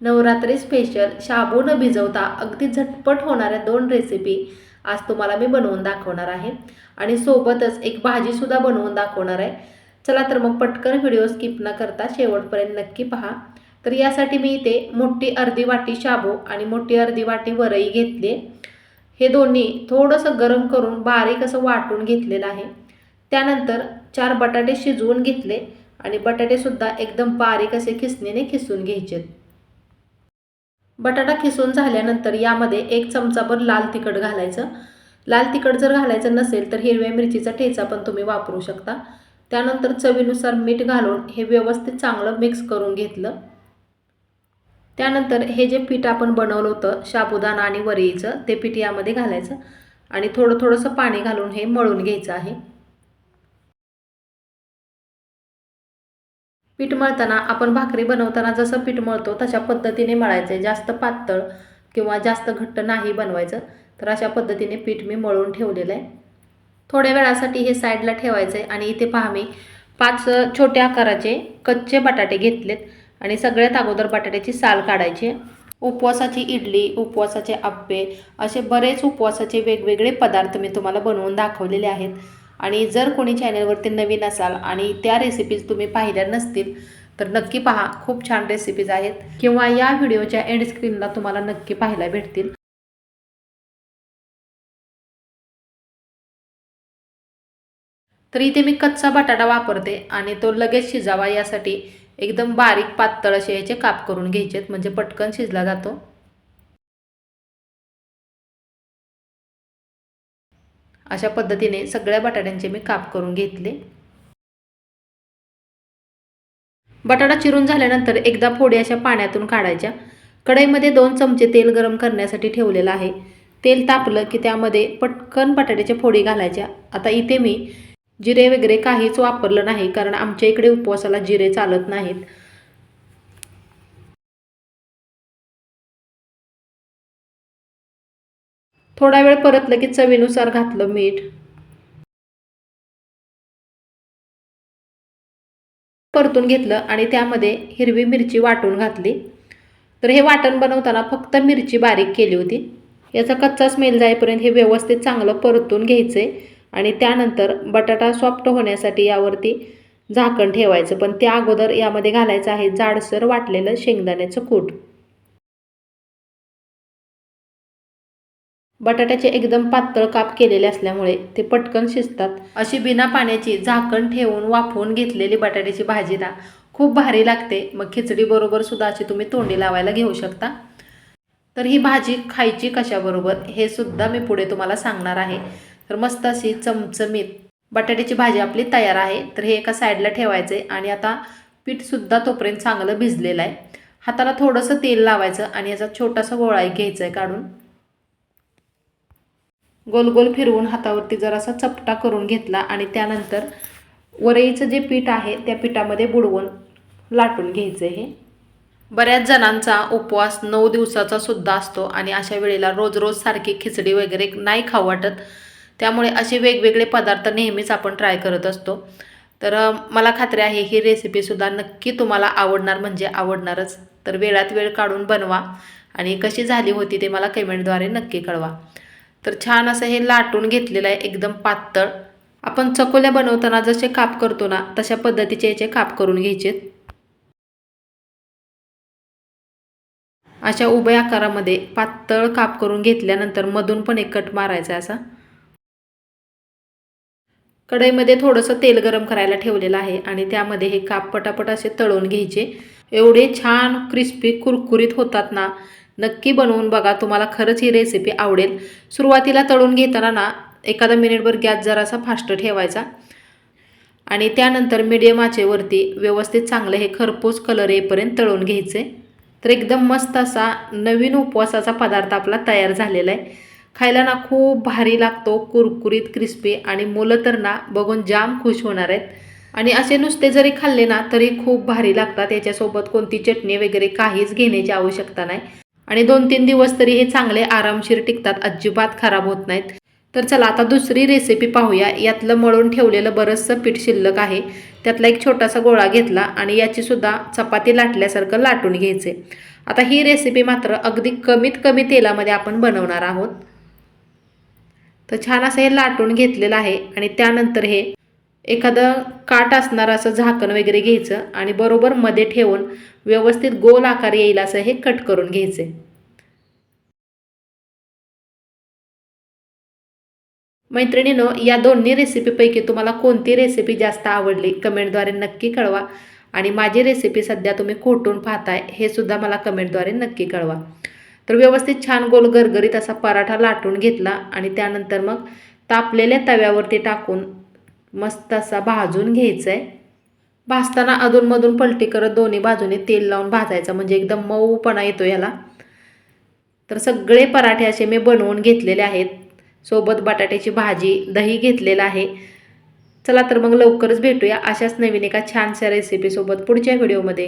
Navratri special शाबू न भिजवता अगदी झटपट होणाऱ्या दोन रेसिपी आज तुम्हाला मी बनवून दाखवणार आहे. आणि सोबतच एक भाजीसुद्धा बनवून दाखवणार आहे. चला तर मग पटकन व्हिडिओ स्किप न करता शेवटपर्यंत नक्की पहा. तर यासाठी मी इथे मोठी अर्धी वाटी शाबू आणि मोठी अर्धी वाटी वरई घेतली. हे दोन्ही थोडंसं गरम करून बारीक असं वाटून घेतलेलं आहे. त्यानंतर चार बटाटे शिजवून घेतले आणि बटाटेसुद्धा एकदम बारीक असे खिसणीने खिसून घ्यायचे बटाटा खिसून झाल्यानंतर यामध्ये एक चमचाभर लाल तिखट घालायचं. लाल तिखट जर घालायचं नसेल तर हिरव्या मिरचीचा ठेचा पण तुम्ही वापरू शकता. त्यानंतर चवीनुसार मीठ घालून हे व्यवस्थित चांगलं मिक्स करून घेतलं. त्यानंतर हे जे पीठ आपण बनवलं होतं शाबुदाना आणि वरईचं ते पीठ यामध्ये घालायचं आणि थोडं थोडंसं पाणी घालून हे मळून घ्यायचं आहे. पीठ मळताना आपण भाकरी बनवताना जसं पीठ मळतो तशा पद्धतीने मळायचं. आहे जास्त पातळ किंवा जास्त घट्ट नाही बनवायचं. तर अशा पद्धतीने पीठ मी मळून ठेवलेलं आहे. थोड्या वेळासाठी हे साईडला ठेवायचं आहे आणि इथे पहा मी पाच छोट्या आकाराचे कच्चे बटाटे घेतलेत आणि सगळ्यात अगोदर बटाट्याची साल काढायची उपवासाची इडली उपवासाचे आप्पे असे बरेच उपवासाचे वेगवेगळे पदार्थ मी तुम्हाला बनवून दाखवलेले आहेत. आणि जर कोणी चॅनलवरती नवीन असाल आणि त्या रेसिपीज तुम्ही पाहिल्या नसतील तर नक्की पहा. खूप छान रेसिपीज आहेत. किंवा या व्हिडिओच्या एंड स्क्रीनला तुम्हाला नक्की पाहायला भेटतील. तर इथे मी कच्चा बटाटा वापरते आणि तो लगेच शिजावा यासाठी एकदम बारीक पातळ असे याचे काप करून घ्यायचे म्हणजे पटकन शिजला जातो. अशा पद्धतीने सगळ्या बटाट्यांचे मी काप करून घेतले. बटाटा चिरून झाल्यानंतर एकदा फोडी अशा पाण्यातून काढायच्या. कढईमध्ये दोन चमचे तेल गरम करण्यासाठी ठेवलेलं आहे. तेल तापलं की त्यामध्ये पटकन बटाट्याच्या फोडी घालायच्या. आता इथे मी जिरे वगैरे काहीच वापरलं नाही कारण आमच्या इकडे उपवासाला जिरे चालत नाहीत. थोडा वेळ परतलं की चवीनुसार घातलं मीठ. परतून घेतलं आणि त्यामध्ये हिरवी मिरची वाटून घातली. तर हे वाटण बनवताना फक्त मिरची बारीक केली होती. याचा कच्चा स्मेल जाईपर्यंत हे व्यवस्थित चांगलं परतून घ्यायचं आहे आणि त्यानंतर बटाटा सॉफ्ट होण्यासाठी यावरती झाकण ठेवायचं. पण त्या अगोदर यामध्ये घालायचं आहे जाडसर वाटलेलं शेंगदाण्याचं कूट. बटाट्याचे एकदम पातळ काप केलेले असल्यामुळे ते पटकन शिजतात. अशी बिना पाण्याची झाकण ठेवून वाफवून घेतलेली बटाट्याची भाजी ना खूप भारी लागते. मग खिचडीबरोबर सुद्धा अशी तुम्ही तोंडी लावायला घेऊ शकता. तर ही भाजी खायची कशाबरोबर हे सुद्धा मी पुढे तुम्हाला सांगणार आहे. तर मस्त अशी चमचमीत बटाट्याची भाजी आपली तयार आहे. तर हे एका साईडला ठेवायचं आहे आणि आता पीठसुद्धा तोपर्यंत चांगलं भिजलेलं आहे. हाताला थोडंसं तेल लावायचं आणि याचा छोटासा गोळा घ्यायचा आहे काढून. गोल गोल फिरवून हातावरती जरासा चपटा करून घेतला आणि त्यानंतर वरईचं जे पीठ आहे त्या पिठामध्ये बुडवून लाटून घ्यायचं हे. बऱ्याच जणांचा उपवास नऊ दिवसाचा सुद्धा असतो आणि अशा वेळेला रोज रोज सारखी खिचडी वगैरे नाही खाऊ वाटत. त्यामुळे असे वेगवेगळे पदार्थ नेहमीच आपण ट्राय करत असतो. तर मला खात्री आहे ही रेसिपीसुद्धा नक्की तुम्हाला आवडणार म्हणजे आवडणारच. तर वेळात वेळ काढून बनवा आणि कशी झाली होती ते मला कमेंटद्वारे नक्की कळवा. तर छान असं हे लाटून घेतलेलं आहे एकदम पातळ. आपण चकोल्या बनवताना जसे काप करतो ना तशा पद्धतीचे याचे काप करून घ्यायचे अशा उभ्या आकारामध्ये पातळ काप करून घेतल्यानंतर मधून पण एक कट मारायचा असा. कढईमध्ये थोडंसं तेल गरम करायला ठेवलेलं आहे आणि त्यामध्ये हे काप पटापट असे तळून घ्यायचे. एवढे छान क्रिस्पी कुरकुरीत होतात ना नक्की बनवून बघा तुम्हाला खरंच ही रेसिपी आवडेल. सुरुवातीला तळून घेताना ना एखादा मिनिटभर गॅस जरासा फास्ट ठेवायचा. आणि त्यानंतर मिडियम आचेवरती व्यवस्थित चांगलं हे खरपूस कलर येईपर्यंत तळून घ्यायचे. तर एकदम मस्त असा नवीन उपवासाचा पदार्थ आपला तयार झालेला आहे. खायला ना खूप भारी लागतो कुरकुरीत क्रिस्पी आणि मुलं तर ना बघून जाम खुश होणार आहेत. आणि असे नुसते जरी खाल्ले ना तरी खूप भारी लागतात. याच्यासोबत कोणती चटणी वगैरे काहीच घेण्याची आवश्यकता नाही. आणि दोन तीन दिवस तरी हे चांगले आरामशीर टिकतात. अजिबात खराब होत नाहीत. तर चला आता दुसरी रेसिपी पाहूया. यातलं मळून ठेवलेलं बरंचसं पीठ शिल्लक आहे. त्यातला एक छोटासा गोळा घेतला आणि याची सुद्धा चपाती लाटल्यासारखं लाटून घ्यायचे. आता ही रेसिपी मात्र अगदी कमीत कमी तेलामध्ये आपण बनवणार आहोत. तर छान असं हे लाटून घेतलेलं आहे आणि त्यानंतर हे एखादं काट असणारं असं झाकण वगैरे घ्यायचं आणि बरोबर मध्ये ठेवून व्यवस्थित गोल आकार येईल असं हे कट करून घ्यायचे. मैत्रिणीनो या दोन्ही रेसिपीपैकी तुम्हाला कोणती रेसिपी जास्त आवडली कमेंटद्वारे नक्की कळवा. आणि माझी रेसिपी सध्या तुम्ही खोटून पाहताय हे सुद्धा मला कमेंटद्वारे नक्की कळवा. तर व्यवस्थित छान गोल गरगरीत असा पराठा लाटून घेतला आणि त्यानंतर मग तापलेल्या तव्यावरती टाकून मस्त असा भाजून घ्यायचा आहे भाजताना अधूनमधून पलटी करत दोन्ही बाजूने तेल लावून भाजायचं. म्हणजे एकदम मऊपणा येतो याला. तर सगळे पराठे असे मी बनवून घेतलेले आहेत. सोबत बटाट्याची भाजी दही घेतलेलं आहे. चला तर मग लवकरच भेटूया अशाच नवीन एका छानशा रेसिपीसोबत पुढच्या व्हिडिओमध्ये